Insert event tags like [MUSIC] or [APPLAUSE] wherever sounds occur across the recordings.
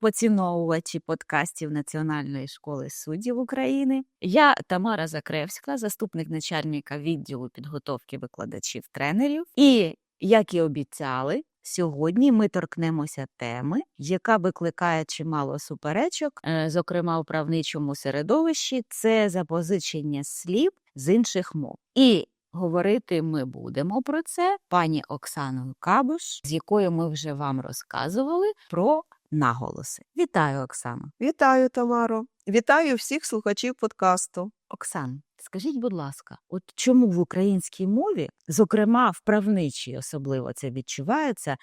поціновувачі подкастів Національної школи суддів України. Я Тамара Закревська, заступник начальника відділу підготовки викладачів тренерів. І як і обіцяли, сьогодні ми торкнемося теми, яка викликає чимало суперечок, е, зокрема у правничому середовищі, це запозичення слів з інших мов. І Говорити ми будемо про це пані Оксаною Кабуш, з якою ми вже вам розказували про наголоси. Вітаю, Оксано. Вітаю, Тамаро. Вітаю всіх слухачів подкасту. Оксан, скажіть, будь ласка, от чому в українській мові, зокрема в правничій особливо це відчувається,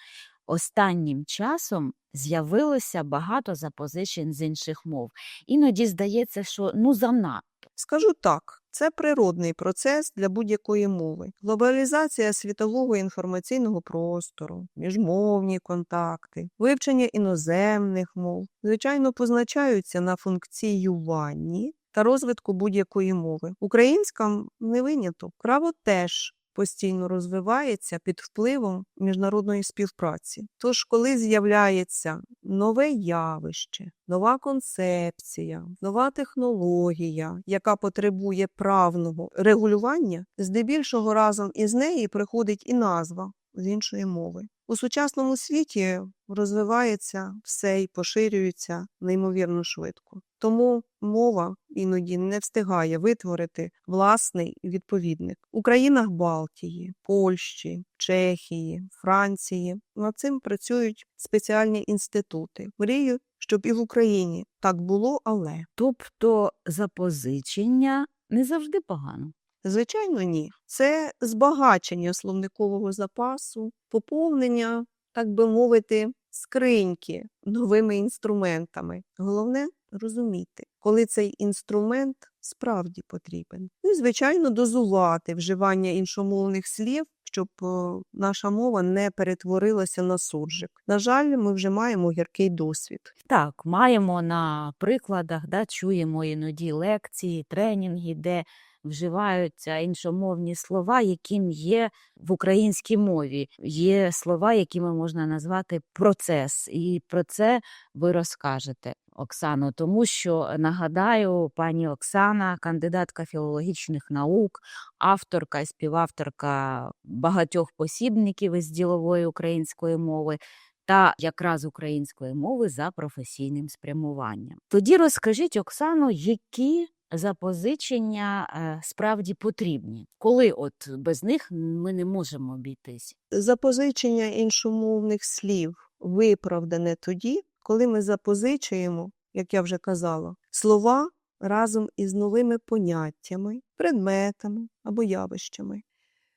останнім часом з'явилося багато запозичень з інших мов. Іноді здається, що ну занадто. Скажу так, це природний процес для будь-якої мови. Глобалізація світового інформаційного простору, міжмовні контакти, вивчення іноземних мов, звичайно, позначаються на функціюванні та розвитку будь-якої мови. Українська не виняток. Право теж постійно розвивається під впливом міжнародної співпраці. Тож, коли з'являється нове явище, нова концепція, нова технологія, яка потребує правного регулювання, здебільшого разом із нею приходить і назва з іншої мови. У сучасному світі розвивається все і поширюється неймовірно швидко. Тому мова іноді не встигає витворити власний відповідник. У країнах Балтії, Польщі, Чехії, Франції над цим працюють спеціальні інститути. Мрію, щоб і в Україні так було, але Тобто запозичення не завжди погано. Звичайно ні. Це збагачення словникового запасу, поповнення, так би мовити, скриньки новими інструментами. Головне розуміти, коли цей інструмент справді потрібен. Ну і, звичайно, дозувати вживання іншомовних слів, щоб е, наша мова не перетворилася на суржик. На жаль, ми вже маємо гіркий досвід. Так, маємо на прикладах, да, чуємо іноді лекції, тренінги, де вживаються іншомовні слова, яким є в українській мові. Є слова, якими можна назвати процес. І про це ви розкажете, Оксано, тому що нагадаю, пані Оксана, кандидатка філологічних наук, авторка і співавторка багатьох посібників із ділової української мови та якраз української мови за професійним спрямуванням. Тоді розкажіть, Оксано, які запозичення е, справді потрібні, коли от без них ми не можемо обійтись. Запозичення іншомовних слів виправдане тоді, коли ми запозичуємо, як я вже казала, слова разом із новими поняттями, предметами або явищами,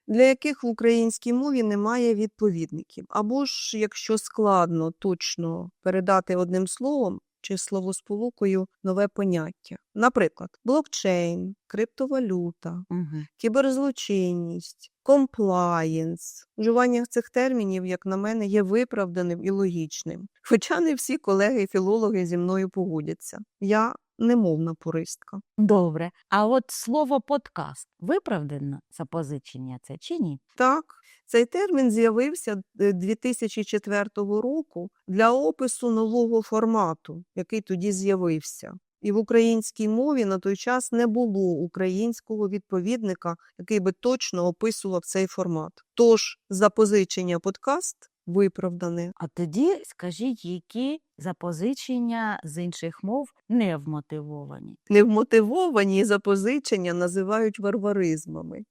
для яких в українській мові немає відповідників. Або ж, якщо складно точно передати одним словом чи словосполукою нове поняття. Наприклад, блокчейн, криптовалюта, Угу. кіберзлочинність, комплаєнс. Вживання цих термінів, як на мене, є виправданим і логічним. Хоча не всі колеги-філологи зі мною погодяться. Я немовна пуристка. Добре. А от слово подкаст виправдано запозичення це чи ні? Так, цей термін з'явився е, 2004 року для опису нового формату, який тоді з'явився. І в українській мові на той час не було українського відповідника, який би точно описував цей формат. Тож запозичення подкаст виправдане. А тоді скажіть, які запозичення з інших мов не вмотивовані. Невмотивовані запозичення називають варваризмами.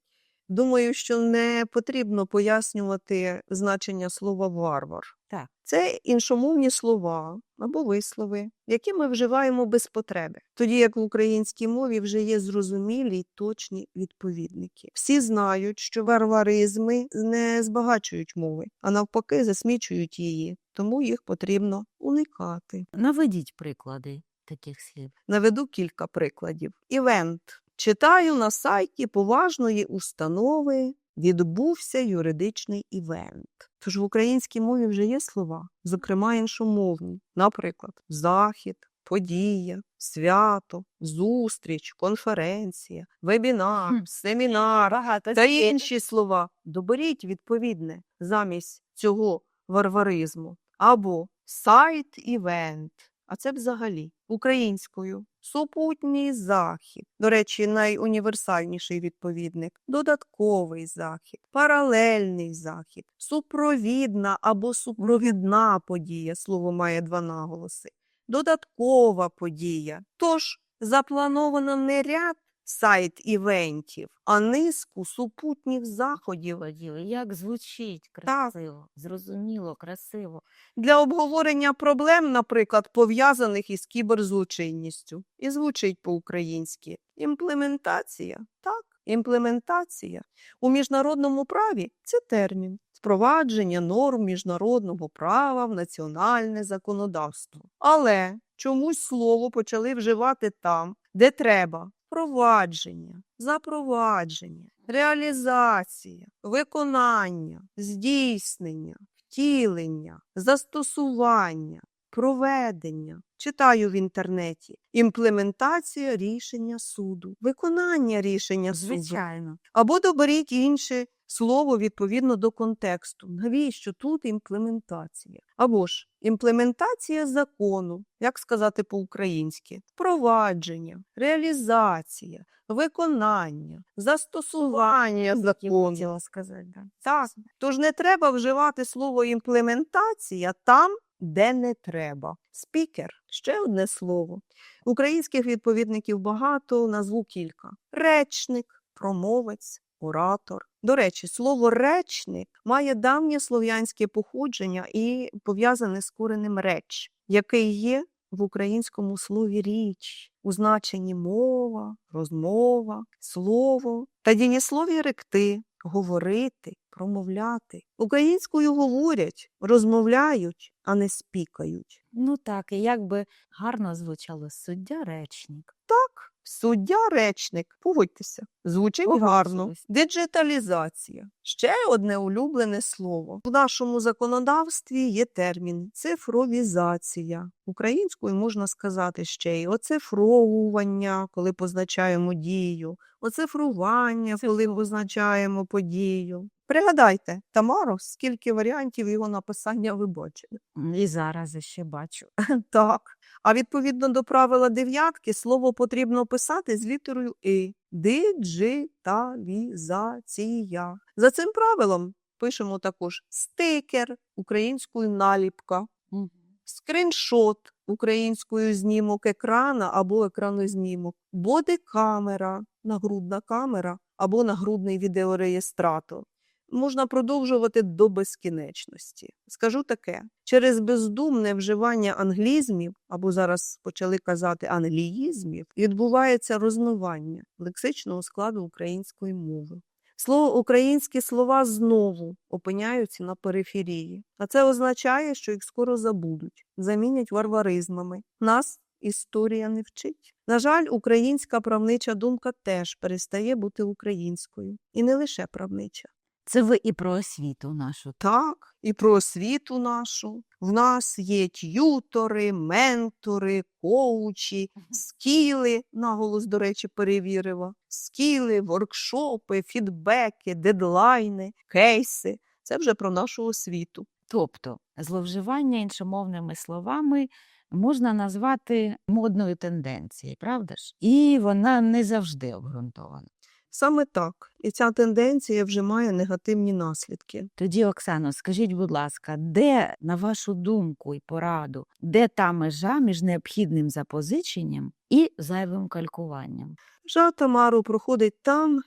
Думаю, що не потрібно пояснювати значення слова варвар. Так. Це іншомовні слова або вислови, які ми вживаємо без потреби, тоді як в українській мові вже є зрозумілі й точні відповідники. Всі знають, що варваризми не збагачують мови, а навпаки засмічують її, тому їх потрібно уникати. Наведіть приклади. таких слів? Наведу кілька прикладів. Івент. Читаю на сайті поважної установи відбувся юридичний івент. Тож в українській мові вже є слова, зокрема іншомовні, наприклад, захід, подія, свято, зустріч, конференція, вебінар, семінар Багато та інші слова. Доберіть відповідне замість цього варваризму. Або сайт-івент. А це взагалі українською. Супутній захід. До речі, найуніверсальніший відповідник. Додатковий захід, паралельний захід, супровідна або супровідна подія. Слово має два наголоси. Додаткова подія. Тож заплановано не ряд сайт-івентів, а низку супутніх заходів. Як звучить Так. красиво, зрозуміло, красиво. для обговорення проблем, наприклад, пов'язаних із кіберзлочинністю. І звучить по-українськи імплементація. Так, імплементація. У міжнародному праві це термін впровадження норм міжнародного права в національне законодавство. Але чомусь слово почали вживати там, де треба. Впровадження, запровадження, реалізація, виконання, здійснення, втілення, застосування, проведення. Читаю в інтернеті. Імплементація рішення суду, виконання рішення суду. Звичайно. Або доберіть інше слово відповідно до контексту. Навіщо тут імплементація? Або ж імплементація закону, як сказати по-українськи, впровадження, реалізація, виконання, застосування закону. хотіла сказати, да. Так, тож не треба вживати слово імплементація там, де не треба. Спікер ще одне слово. Українських відповідників багато, назву кілька: речник, промовець, оратор. До речі, слово речник має давнє слов'янське походження і пов'язане з коренем реч, який є в українському слові річ, у значенні мова, розмова, слово та дієслові ректи, говорити, промовляти. Українською говорять, розмовляють, а не спікають. Ну так, і як би гарно звучало суддя речник. Так, суддя речник, погодьтеся, звучить гарно. Погоджуюсь. Диджиталізація ще одне улюблене слово. У нашому законодавстві є термін цифровізація. Українською можна сказати ще й оцифровування, коли позначаємо дію, оцифрування, коли позначаємо подію. Пригадайте, Тамаро, скільки варіантів його написання ви бачили. І зараз ще бачу. [LAUGHS] Так. А відповідно до правила дев'ятки слово потрібно писати з літерою И. Диджиталізація. За цим правилом пишемо також стикер українською наліпка, Мгм. скріншот українською знімок екрана або екранознімок, бодикамера, нагрудна камера або нагрудний відеореєстратор. Можна продовжувати до безкінечності. Скажу таке: через бездумне вживання англізмів, або зараз почали казати англіїзмів, відбувається розмивання лексичного складу української мови. Слово українські слова знову опиняються на периферії, а це означає, що їх скоро забудуть, замінять варваризмами. Нас історія не вчить. На жаль, українська правнича думка теж перестає бути українською, і не лише правнича. Це ви і про освіту нашу. Так, і про освіту нашу. В нас є т'ютори, ментори, коучі, скіли, наголос, до речі, перевірила. Скіли, воркшопи, фідбеки, дедлайни, кейси. Це вже про нашу освіту. Тобто зловживання іншомовними словами можна назвати модною тенденцією, правда ж? І вона не завжди обґрунтована. Саме так. І ця тенденція вже має негативні наслідки. Тоді, Оксано, скажіть, будь ласка, де, на вашу думку і пораду, де та межа між необхідним запозиченням і зайвим калькуванням? Жа Тамару проходить там,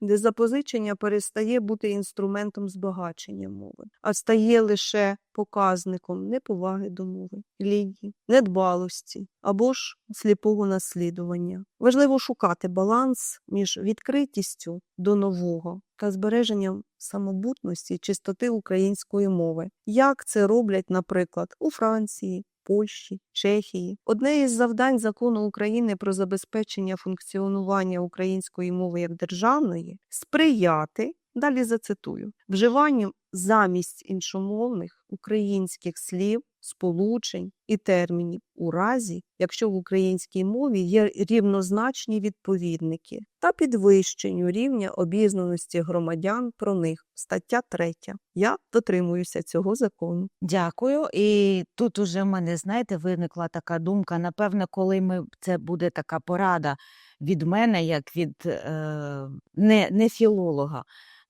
де запозичення перестає бути інструментом збагачення мови, а стає лише показником неповаги до мови, лінії, недбалості або ж сліпого наслідування. Важливо шукати баланс між відкритістю до нового та збереженням самобутності чистоти української мови, як це роблять, наприклад, у Франції, Польщі, Чехії. Одне із завдань закону України про забезпечення функціонування української мови як державної сприяти. Далі зацитую вживанню замість іншомовних українських слів, сполучень і термінів у разі, якщо в українській мові є рівнозначні відповідники, та підвищенню рівня обізнаності громадян про них. Стаття 3. Я дотримуюся цього закону. Дякую. І тут уже в мене, знаєте, виникла така думка. Напевно, коли ми це буде така порада від мене, як від е, не, не філолога.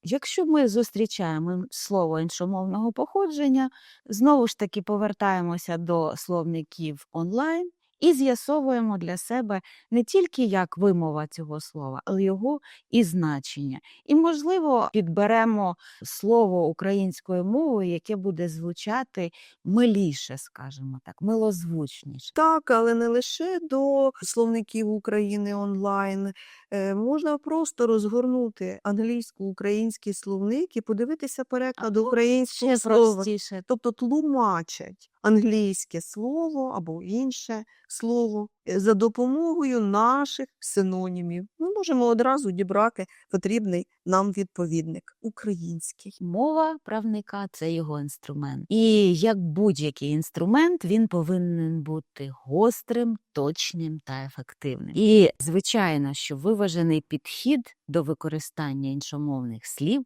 Якщо ми зустрічаємо слово іншомовного походження, знову ж таки повертаємося до словників онлайн і з'ясовуємо для себе не тільки як вимова цього слова, але його і значення. І, можливо, підберемо слово українською мовою, яке буде звучати миліше, скажімо так, милозвучніше. Так, але не лише до словників України онлайн. Е, можна просто розгорнути англійсько-український словник і подивитися переклад українського слова. простіше. Тобто тлумачать англійське слово або інше слово е, за допомогою наших синонімів. Ми можемо одразу дібрати потрібний нам відповідник український. Мова правника це його інструмент. І як будь-який інструмент, він повинен бути гострим, точним та ефективним. І звичайно, що виважений підхід до використання іншомовних слів,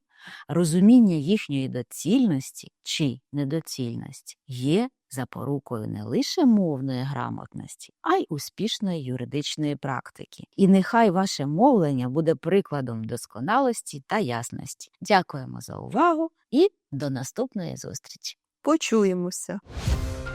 розуміння їхньої доцільності чи недоцільності є запорукою не лише мовної грамотності, а й успішної юридичної практики. І нехай ваше мовлення буде прикладом досконалості та ясності. Дякуємо за увагу і до наступної зустрічі! Почуємося.